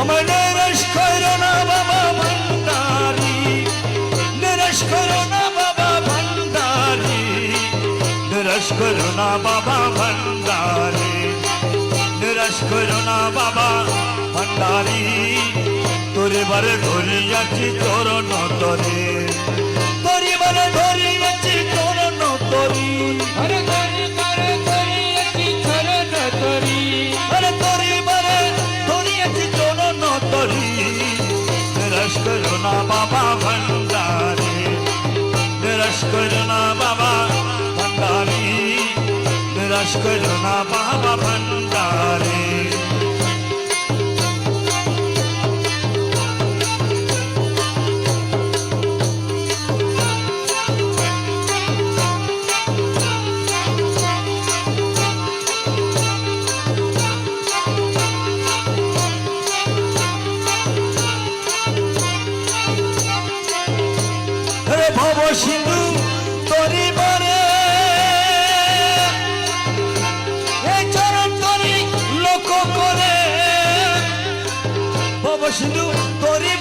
আমার নিরাশ করো না বাবা ভান্ডারি। নিরাশ করো না বাবা না বাবা ভান্ডারি। নিরাশ করো না বাবা ভান্ডারি। তোরে বারে ধরে যাচ্ছি তোর তোরে বারে ধরে যাচ্ছি তোর করো না বাবা ভান্ডারি নিরাশ করো না বাবা ভান্ডারি নিরাশ করো না বাবা সিন্ধু তরি বরে চরণ তরি লোক করে। ভব সিন্ধু তরি